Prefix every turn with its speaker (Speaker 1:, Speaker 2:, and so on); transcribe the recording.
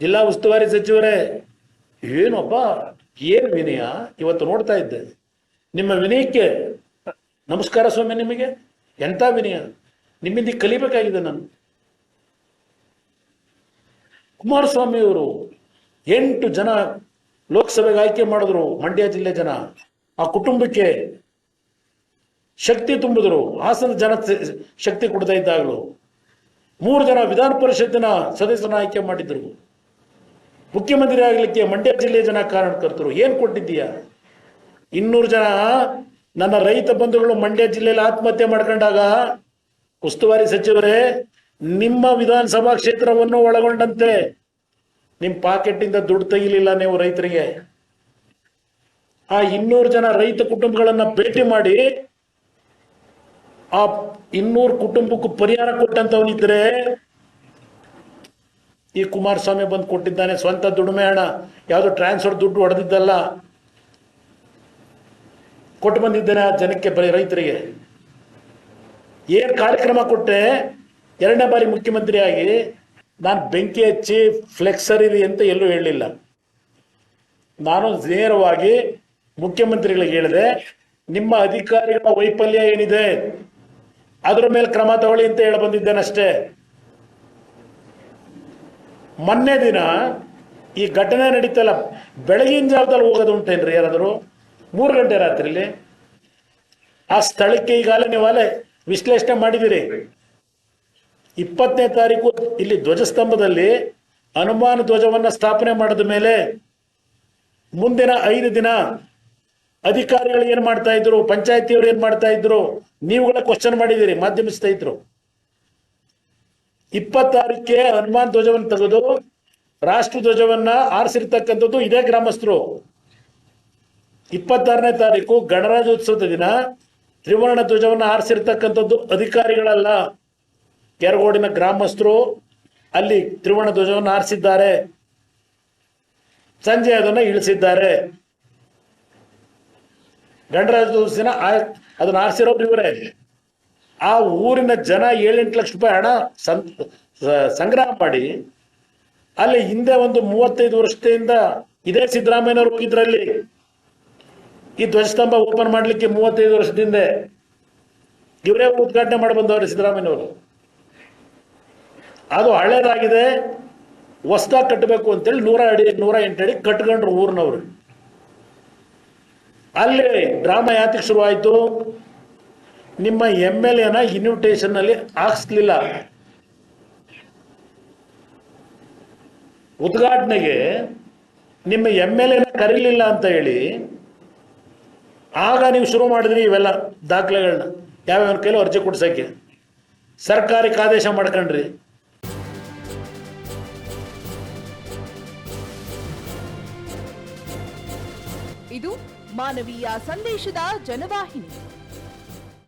Speaker 1: ಜಿಲ್ಲಾ ಉಸ್ತುವಾರಿ ಸಚಿವರೇ ಏನಪ್ಪ ಏನು ವಿನಯ ಇವತ್ತು ನೋಡ್ತಾ ಇದ್ದೆ. ನಿಮ್ಮ ವಿನಯಕ್ಕೆ ನಮಸ್ಕಾರ ಸ್ವಾಮಿ ನಿಮಗೆ. ಎಂಥ ವಿನಯ? ನಿಮ್ಮಿಂದ ಕಲಿಬೇಕಾಗಿದೆ ನಾನು. ಕುಮಾರಸ್ವಾಮಿ ಅವರು ಎಂಟು ಜನ ಲೋಕಸಭೆಗೆ ಆಯ್ಕೆ ಮಾಡಿದ್ರು, ಮಂಡ್ಯ ಜಿಲ್ಲೆ ಜನ. ಆ ಕುಟುಂಬಕ್ಕೆ ಶಕ್ತಿ ತುಂಬಿದ್ರು, ಹಾಸನ ಜನ ಶಕ್ತಿ ಕೊಡ್ತಾ ಇದ್ದಾಗಲೂ. ಮೂರು ಜನ ವಿಧಾನ ಪರಿಷತ್ತಿನ ಸದಸ್ಯರನ್ನ ಆಯ್ಕೆ ಮಾಡಿದ್ರು. ಮುಖ್ಯಮಂತ್ರಿ ಆಗಲಿಕ್ಕೆ ಮಂಡ್ಯ ಜಿಲ್ಲೆಯ ಜನ ಕಾರಣಕರ್ತರು, ಏನ್ ಕೊಟ್ಟಿದ್ದೀಯಾ? ಇನ್ನೂರು ಜನ, ನನ್ನ ರೈತ ಬಂಧುಗಳು ಮಂಡ್ಯ ಜಿಲ್ಲೆಯಲ್ಲಿ ಆತ್ಮಹತ್ಯೆ ಮಾಡ್ಕೊಂಡಾಗ, ಉಸ್ತುವಾರಿ ಸಚಿವರೇ, ನಿಮ್ಮ ವಿಧಾನಸಭಾ ಕ್ಷೇತ್ರವನ್ನು ಒಳಗೊಂಡಂತೆ ನಿಮ್ಮ ಪಾಕೆಟ್ಟಿಂದ ದುಡ್ಡು ತೆಗಿಲಿಲ್ಲ ನೀವು ರೈತರಿಗೆ. ಆ ಇನ್ನೂರು ಜನ ರೈತ ಕುಟುಂಬಗಳನ್ನ ಭೇಟಿ ಮಾಡಿ, ಆ ಇನ್ನೂರು ಕುಟುಂಬಕ್ಕೂ ಪರಿಹಾರ ಕೊಟ್ಟಂತವನಿದ್ರೆ ಈ ಕುಮಾರಸ್ವಾಮಿ ಬಂದು ಕೊಟ್ಟಿದ್ದಾನೆ. ಸ್ವಂತ ದುಡಿಮೆ ಹಣ. ಯಾವುದು ಟ್ರಾನ್ಸ್ಫರ್ ದುಡ್ಡು ಹೊಡೆದಿದ್ದಲ್ಲ. ಕೊಟ್ಟು ಬಂದಿದ್ದೇನೆ ಆ ಜನಕ್ಕೆ ಬರೀ ರೈತರಿಗೆ. ಏನು ಕಾರ್ಯಕ್ರಮ ಕೊಟ್ಟೆ? ಎರಡನೇ ಬಾರಿ ಮುಖ್ಯಮಂತ್ರಿಯಾಗಿ ನಾನು ಬೆಂಕಿ ಹಚ್ಚಿ ಫ್ಲೆಕ್ಸರ್ ಇರಿ ಅಂತ ಎಲ್ಲೂ ಹೇಳಲಿಲ್ಲ. ನಾನು ನೇರವಾಗಿ ಮುಖ್ಯಮಂತ್ರಿಗಳಿಗೆ ಹೇಳಿದೆ, ನಿಮ್ಮ ಅಧಿಕಾರಿಗಳ ವೈಫಲ್ಯ ಏನಿದೆ? ಅದರ ಮೇಲೆ ಕ್ರಮ ತಗೊಳ್ಳಿ ಅಂತ ಹೇಳಿ ಬಂದಿದ್ದೇನೆ ಅಷ್ಟೇ ಮೊನ್ನೆ ದಿನ ಈ ಘಟನೆ ನಡೀತಲ್ಲ, ಬೆಳಗಿನ ಜಾವದಲ್ಲಿ ಹೋಗೋದುಂಟೇನ್ರಿ ಯಾರಾದರೂ? ಮೂರು ಗಂಟೆ ರಾತ್ರಿಲಿ ಆ ಸ್ಥಳಕ್ಕೆ ಈಗಾಗಲೇ ನೀವು ಅಲ್ಲೇ ವಿಶ್ಲೇಷಣೆ ಮಾಡಿದಿರಿ ಇಪ್ಪತ್ತನೇ ತಾರೀಕು ಇಲ್ಲಿ ಧ್ವಜಸ್ತಂಭದಲ್ಲಿ ಹನುಮಾನ ಧ್ವಜವನ್ನು ಸ್ಥಾಪನೆ ಮಾಡಿದ ಮೇಲೆ ಮುಂದಿನ ಐದು ದಿನ ಅಧಿಕಾರಿಗಳು ಏನ್ ಮಾಡ್ತಾ ಇದ್ರು, ಪಂಚಾಯತಿಯವರು ಏನ್ ಮಾಡ್ತಾ ಇದ್ರು, ನೀವುಗಳ ಕ್ವಶನ್ ಮಾಡಿದಿರಿ ಮಾಧ್ಯಮಿಸ್ತಾ ಸ್ನೇಹಿತರು. ಇಪ್ಪತ್ತಾರಕ್ಕೆ ಹನುಮಾನ್ ಧ್ವಜವನ್ನು ತೆಗೆದು ರಾಷ್ಟ್ರ ಧ್ವಜವನ್ನ ಆರಿಸಿರ್ತಕ್ಕಂಥದ್ದು ಇದೇ ಗ್ರಾಮಸ್ಥರು. ಇಪ್ಪತ್ತಾರನೇ ತಾರೀಕು ಗಣರಾಜ್ಯೋತ್ಸವದ ದಿನ ತ್ರಿವರ್ಣ ಧ್ವಜವನ್ನ ಆರಿಸಿರ್ತಕ್ಕಂಥದ್ದು ಅಧಿಕಾರಿಗಳಲ್ಲ. ಕೆರಗೋಡಿನ ಗ್ರಾಮಸ್ಥರು ಅಲ್ಲಿ ತ್ರಿವರ್ಣ ಧ್ವಜವನ್ನು ಆರಿಸಿದ್ದಾರೆ. ಸಂಜೆ ಅದನ್ನ ಇಳಿಸಿದ್ದಾರೆ. ಗಣರಾಜ್ಯೋತ್ಸವ ದಿನ ಅದನ್ನ ಆರಿಸಿರೋರು ಇವರೇ. ಆ ಊರಿನ ಜನ ಏಳೆಂಟು ಲಕ್ಷ ರೂಪಾಯಿ ಹಣ ಸಂ ಸಂಗ್ರಹ ಮಾಡಿ ಅಲ್ಲಿ ಹಿಂದೆ ಒಂದು ಮೂವತ್ತೈದು ವರ್ಷದಿಂದ ಇದೇ ಸಿದ್ದರಾಮಯ್ಯನವರು ಹೋಗಿದ್ರಲ್ಲಿ. ಈ ಧ್ವಜಸ್ತಂಭ ಓಪನ್ ಮಾಡಲಿಕ್ಕೆ ಮೂವತ್ತೈದು ವರ್ಷದಿಂದ ಇವರೇ ಉದ್ಘಾಟನೆ ಮಾಡಿ ಬಂದವರು ಸಿದ್ದರಾಮಯ್ಯನವರು. ಅದು ಹಳೇದಾಗಿದೆ. ಹೊಸದಾಗಿ ಕಟ್ಟಬೇಕು ಅಂತೇಳಿ ನೂರ ಅಡಿ, ನೂರ ಎಂಟು ಅಡಿ ಕಟ್ಕೊಂಡ್ರು ಊರಿನವ್ರು. ಅಲ್ಲಿ ಡ್ರಾಮಾ ಯಾತಕ್ಕೆ ಶುರುವಾಯಿತು. ನಿಮ್ಮ ಎಂ ಎಲ್ ಎನ ಇನ್ವಿಟೇಷನ್ ಅಲ್ಲಿ ಹಾಕ್ಸ್ಲಿಲ್ಲ. ಉದ್ಘಾಟನೆಗೆ ನಿಮ್ಮ ಎಂ ಎಲ್ ಎನ ಕರೀಲಿಲ್ಲ ಅಂತ ಹೇಳಿ, ಆಗ ನೀವು ಶುರು ಮಾಡಿದ್ರಿ ಇವೆಲ್ಲ ದಾಖಲೆಗಳನ್ನ ಯಾವ್ಯಾವ ಕೈಲೂ ಅರ್ಜಿ ಕೊಡ್ಸಕ್ಕೆ. ಸರ್ಕಾರಿ ಆದೇಶ ಮಾಡ್ಕೊಂಡ್ರಿ.
Speaker 2: ಇದು ಮಾನವೀಯ ಸಂದೇಶದ ಜನವಾಹಿನಿ.